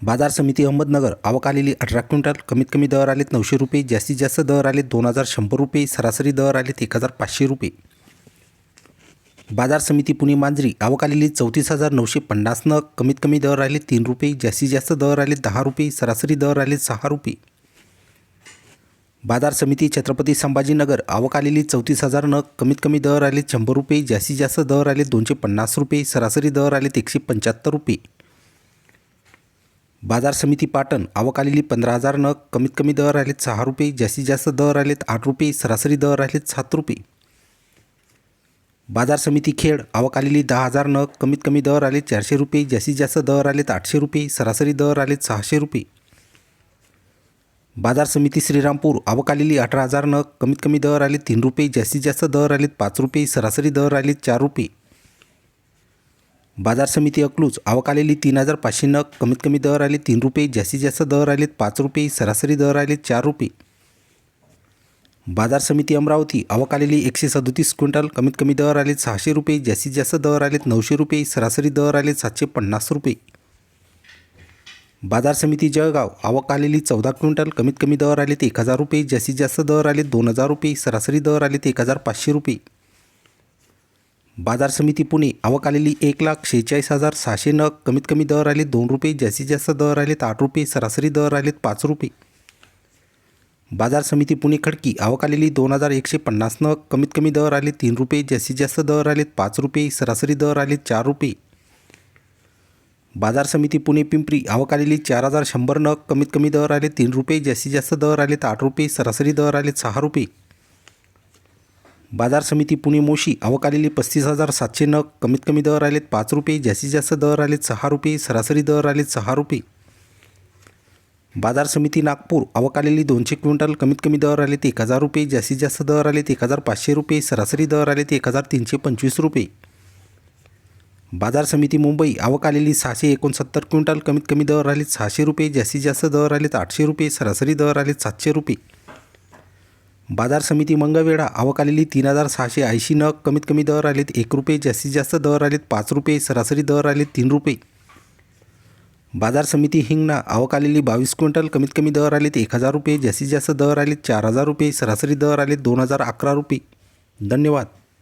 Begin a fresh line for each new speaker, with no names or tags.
बाजार समिती अहमदनगर आवक आलेली अठरा क्विंटल कमीत कमी दर आलेत नऊशे रुपये जास्तीत जास्त दर आले दोन हजार शंभर रुपये सरासरी दर आलेत एक हजार पाचशे रुपये. बाजार समिती पुणे मांजरी आवक आलेली चौतीस हजार नऊशे पन्नास नग कमीत कमी दर आले तीन रुपये जास्तीत जास्त दर आले दहा रुपये सरासरी दर आले सहा रुपये. बाजार समिती छत्रपती संभाजीनगर आवक आलेली चौतीस हजार नग कमीत कमी दर आले शंभर रुपये जास्तीत जास्त दर आले दोनशे पन्नास रुपये सरासरी दर आले एकशे पंच्याहत्तर रुपये. बाजार समिती पाटण आवक आलेली पंधरा हजार नग कमीत कमी दर आलेत सहा रुपये जास्तीत जास्त दर आलेत आठ रुपये सरासरी दर आलेत सात रुपये. बाजार समिती खेड आवक आलेली दहा हजार नग कमीत कमी दर आले चारशे रुपये जास्तीत जास्त दर आलेत आठशे रुपये सरासरी दर आलेत सहाशे रुपये. बाजार समिती श्रीरामपूर आवक आलेली अठरा हजार नग कमीत कमी दर आले तीन रुपये जास्तीत जास्त दर आलेत पाच रुपये सरासरी दर आलेत चार रुपये. बाजार समिती अकलूज. आवक आलेली तीन हजार पाचशे नग. कमीत कमी दर आले तीन रुपये. जास्तीत जास्त दर आलेत पाच रुपये. सरासरी दर आलेत चार रुपये. बाजार समिती अमरावती. आवक आलेली एकशे सदोतीस क्विंटल. कमीत कमी दर आलेत सहाशे रुपये. जास्तीत जास्त दर आलेत नऊशे रुपये. सरासरी दर आलेत सातशे पन्नास रुपये. बाजार समिती जळगाव. आवक आलेली चौदा क्विंटल. कमीत कमी दर आलेत एक हजार रुपये. जास्तीत जास्त दर आलेत दोन हजार रुपये. सरासरी दर आलेत एक हजार पाचशे रुपये. बाजार समिती पुणे आवक आलेली एक लाख शेहेचाळीस हजार सहाशे नग. कमीत कमी दर आले दोन रुपये जास्तीत जास्त दर आलेत आठ रुपये सरासरी दर आलेत पाच रुपये. बाजार समिती पुणे खडकी आवक आलेली दोन हजार एकशे पन्नास नग. कमीत कमी दर आले तीन रुपये जास्तीत जास्त दर आलेत पाच रुपये सरासरी दर आलेत चार रुपये. बाजार समिती पुणे पिंपरी आवक आलेली चार हजार शंभर नग. कमीत कमी दर आले तीन रुपये जास्तीत जास्त दर आलेत आठ रुपये सरासरी दर आलेत सहा रुपये. बाजार समिती पुणे मोशी अवकालेले पस्तीस हजार सातशे नग. कमीत कमी दर आलेत पाच रुपये जास्तीत जास्त दर आलेत सहा रुपये सरासरी दर आलेत सहा रुपये. बाजार समिती नागपूर अवकालेली दोनशे क्विंटल कमीत कमी दर आलेत एक हजार रुपये जास्तीत जास्त दर आलेत एक हजार पाचशे रुपये सरासरी दर आलेत एक हजार तीनशे पंचवीस रुपये. बाजार समिती मुंबई आवक आलेली सहाशे एकोणसत्तर क्विंटल कमीत कमी दर आलेत सहाशे रुपये जास्तीत जास्त दर आलेत आठशे रुपये सरासरी दर आलेत सातशे रुपये. बाजार समिती मंगळवेढा आवक आलेली तीन हजार सहाशे ऐंशी नग कमीत कमी दर आलेत एक रुपये जास्तीत जास्त दर आलेत पाच रुपये सरासरी दर आलेत तीन रुपये. बाजार समिती हिंगणा आवक आलेली बावीस क्विंटल कमीत कमी दर आलेत एक हजार रुपये जास्तीत जास्त दर आलेत चार हजार रुपये सरासरी दर आलेत दोन हजार अकरा रुपये. धन्यवाद.